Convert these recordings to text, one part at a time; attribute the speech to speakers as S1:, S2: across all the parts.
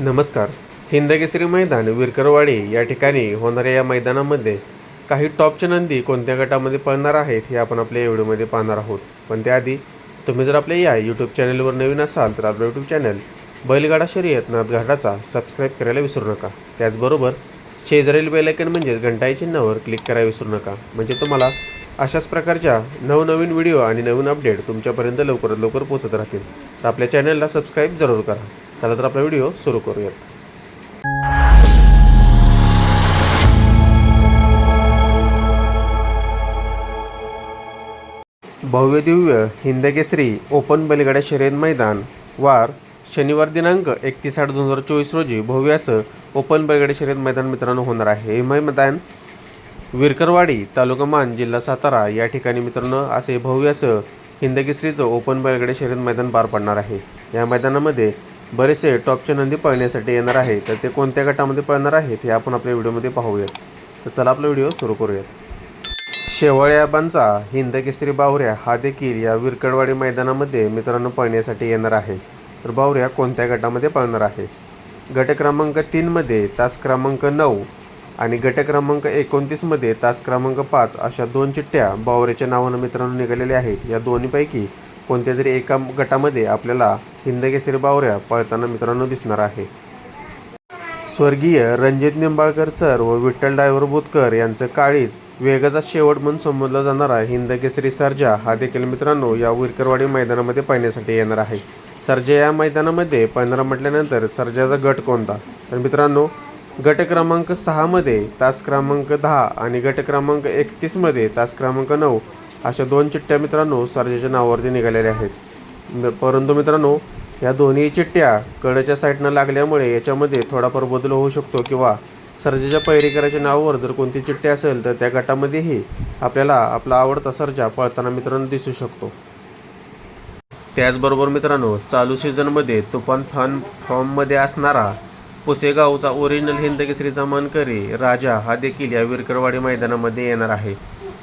S1: नमस्कार. हिंदकेसरी मैदान विरकरवाडी या ठिकाणी होणाऱ्या या मैदानामध्ये काही टॉपच्या नंदी कोणत्या गटामध्ये पळणार आहेत हे आपण आपल्या व्हिडिओमध्ये पाहणार आहोत. पण त्याआधी तुम्ही जर आपल्या या यूट्यूब चॅनलवर नवीन असाल तर आपलं यूट्यूब चॅनल बैलगाडा शर्यत नाथघाटाचा सबस्क्राईब करायला विसरू नका. त्याचबरोबर शेजारील बेलायकन म्हणजेच घंटाई चिन्हावर क्लिक करायला विसरू नका. म्हणजे तुम्हाला अशाच प्रकारच्या नवनवीन व्हिडिओ आणि नवीन अपडेट तुमच्यापर्यंत लवकरात लवकर पोहोचत राहतील. तर आपल्या चॅनलला सबस्क्राईब जरूर करा. चला तर आपला व्हिडिओ सुरू करूयात. भव्य दिव्य हिंदकेसरी ओपन बैलगाड्या शर्यत मैदान वार शनिवार दिनांक एकतीस आठ दोन हजार चोवीस रोजी भव्य असं ओपन बैलगाडी शर्यत मैदान मित्रांनो होणार आहे. हे मैदान विरकरवाडी तालुका मान जिल्हा सातारा या ठिकाणी मित्रांनो असे भव्य असं हिंदकेसरीचं ओपन बैलगाडी शर्यत मैदान पार पडणार आहे. या मैदानामध्ये बरेचसे टॉपचे नंदी पळण्यासाठी येणार आहे तर ते कोणत्या गटामध्ये पळणार आहेत हे आपण आपल्या व्हिडिओमध्ये पाहूयात. तर चला आपला व्हिडिओ सुरू करूयात. शेवळ्याबांचा हिंद केसरी बावऱ्या हा देखील या विरकडवाडी मैदानामध्ये मित्रांनो पळण्यासाठी येणार आहे. तर बावऱ्या कोणत्या गटामध्ये पळणार आहे? गट क्रमांक तीनमध्ये तास क्रमांक नऊ आणि गट क्रमांक एकोणतीसमध्ये तास क्रमांक पाच अशा दोन चिठ्ठ्या बावऱ्याच्या नावानं मित्रांनो निघालेल्या आहेत. या दोन्हीपैकी कोणत्या तरी एका गटामध्ये आपल्याला हिंदकेसरी बावऱ्या पळताना मित्रांनो दिसणार आहे. स्वर्गीय रणजित निंबाळकर सर व विठ्ठल डायव्हर बुतकर यांचं काळीज वेगाचा शेवट म्हणून संबोधला जाणारा हिंदकेसरी सर्जा हा देखील मित्रांनो या विरकरवाडी मैदानामध्ये पाहण्यासाठी येणार आहे. सर्जा या मैदानामध्ये पंधरा म्हटल्यानंतर सर्जाचा गट कोणता? तर मित्रांनो गट क्रमांक सहामध्ये तास क्रमांक दहा आणि गट क्रमांक एकतीसमध्ये तास क्रमांक नऊ अशा दोन चिठ्ठ्या मित्रांनो सर्जेच्या नावावरती निघालेल्या आहेत. परंतु मित्रांनो या दोन्ही चिठ्ठ्या कडेच्या साईडनं लागल्यामुळे याच्यामध्ये थोडाफार बदल होऊ शकतो किंवा सर्जेच्या पैरेकराच्या नावावर जर कोणती चिठ्ठी असेल तर त्या गटामध्येही आपल्याला आपला आवडता सर्जा पळताना मित्रांनो दिसू शकतो. त्याचबरोबर मित्रांनो चालू सीझनमध्ये तुफान फॉर्म फॉर्ममध्ये असणारा पुसेगावचा ओरिजिनल हिंदकेसरीचा मानकरी राजा हा देखील या विरकरवाडी मैदानामध्ये येणार आहे.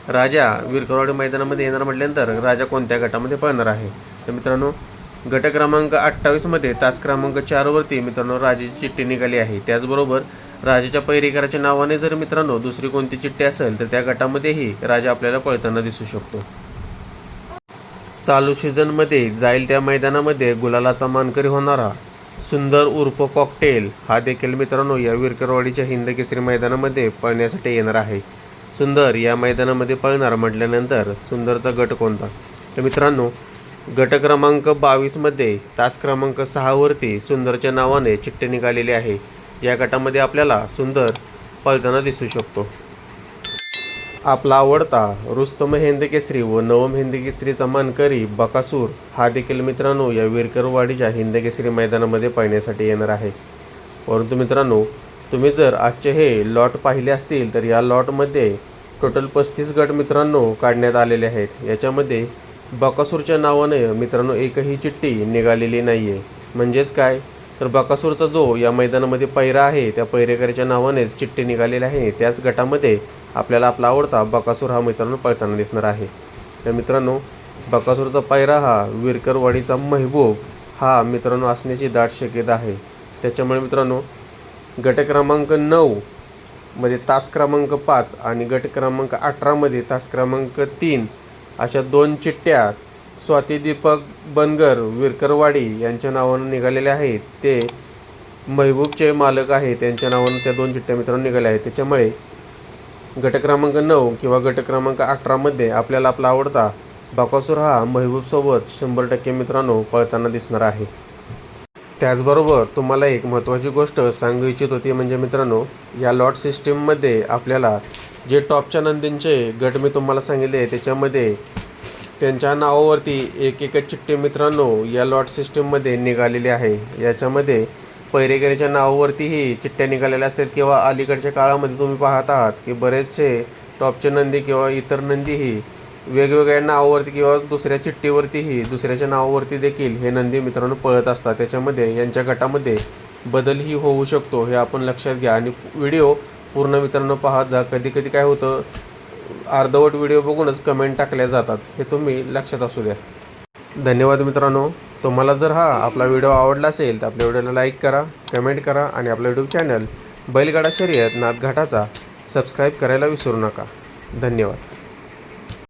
S1: राजा विरकरवाडी मैदानामध्ये येणार म्हटल्यानंतर राजा कोणत्या गटामध्ये पळणार आहे? तर मित्रांनो गट क्रमांक अठ्ठावीसमध्ये तास क्रमांक चारवरती मित्रांनो राजाची चिठ्ठी निघाली आहे. त्याचबरोबर राजाच्या पैरेकराच्या नावाने जर मित्रांनो दुसरी कोणती चिठ्ठी असेल तर त्या गटामध्येही राजा आपल्याला पळताना दिसू शकतो. चालू सीझनमध्ये जाईल त्या मैदानामध्ये गुलालाचा मानकरी होणारा सुंदर उर्फ कॉकटेल हा देखील मित्रांनो या विरकरवाडीच्या हिंद केसरी मैदानामध्ये पळण्यासाठी येणार आहे. सुंदर या मैदानामध्ये पळणार म्हटल्यानंतर सुंदरचा गट कोणता? तर मित्रांनो गट क्रमांक बावीसमध्ये तास क्रमांक सहावरती सुंदरच्या नावाने चिठ्ठी निघालेली आहे. या गटामध्ये आपल्याला सुंदर पळताना दिसू शकतो. आपला आवडता रुस्तम हिंद केसरी व नवम हिंद केसरीचा मानकरी बकासूर हा देखील मित्रांनो या विरकरवाडीच्या हिंद केसरी मैदानामध्ये पाहण्यासाठी येणार आहे. परंतु मित्रांनो तुम्ही जर आजचे हे लॉट पाहिले असतील तर या लॉटमध्ये टोटल पस्तीस गट मित्रांनो काढण्यात आलेले आहेत. याच्यामध्ये बकासूरच्या नावाने मित्रांनो एकही चिठ्ठी निघालेली नाही आहे म्हणजेच काय? तर बकासूरचा जो या मैदानामध्ये पैरा आहे त्या पैरेकराच्या नावाने चिठ्ठी निघालेली आहे. त्याच गटामध्ये आपल्याला आपला आवडता बकासूर हा मित्रांनो पळताना दिसणार आहे. तर मित्रांनो बकासूरचा पैरा हा विरकरवाडीचा महबूब हा मित्रांनो असण्याची दाट शक्यता आहे. त्याच्यामुळे मित्रांनो गट क्रमांक नऊ मध्ये तास क्रमांक पाच आणि गट क्रमांक अठरामध्ये तास क्रमांक तीन अशा दोन चिठ्ठ्या स्वाती दीपक बनगर विरकरवाडी यांच्या नावानं निघालेल्या आहेत. ते महबूबचे मालक आहेत. त्यांच्या नावानं त्या दोन चिठ्ठ्या मित्रांनो निघाल्या आहेत. त्याच्यामुळे गट क्रमांक नऊ किंवा गट क्रमांक अठरामध्ये आपल्याला आपला आवडता बाकासूर हा महबूबसोबत शंभर टक्के मित्रांनो पळताना दिसणार आहे. त्याचबरोबर तुम्हाला एक महत्त्वाची गोष्ट सांगू इच्छित होती म्हणजे मित्रांनो या लॉट सिस्टीममध्ये आपल्याला जे टॉपच्या नंदींचे गट मी तुम्हाला सांगितले त्याच्यामध्ये त्यांच्या नावावरती एक एकच चिठ्ठी मित्रांनो या लॉट सिस्टीममध्ये निघालेली आहे. याच्यामध्ये पैरेकरीच्या नावावरतीही चिठ्ठ्या निघालेल्या असतात किंवा अलीकडच्या काळामध्ये तुम्ही पाहत आहात की बरेचसे टॉपचे नंदी किंवा इतर नंदीही वेगवेगळ्या नावावरती किंवा दुसऱ्या चिठ्ठीवरतीही दुसऱ्याच्या नावावरती देखील हे नंदी मित्रांनो पळत असतात. त्याच्यामध्ये यांच्या गटामध्ये बदलही होऊ शकतो हे आपण लक्षात घ्या. आणि व्हिडिओ पूर्ण मित्रांनो पाहत जा. कधी कधी काय होतं अर्धवट व्हिडिओ बघूनच कमेंट टाकल्या जातात. हे तुम्ही लक्षात असू द्या. धन्यवाद मित्रांनो. तुम्हाला जर हा आपला व्हिडिओ आवडला असेल तर आपल्या व्हिडिओला लाईक करा कमेंट करा आणि आपला यूट्यूब चॅनल बैलगाडा शर्यत नाथघाटाचा सबस्क्राईब करायला विसरू नका. धन्यवाद.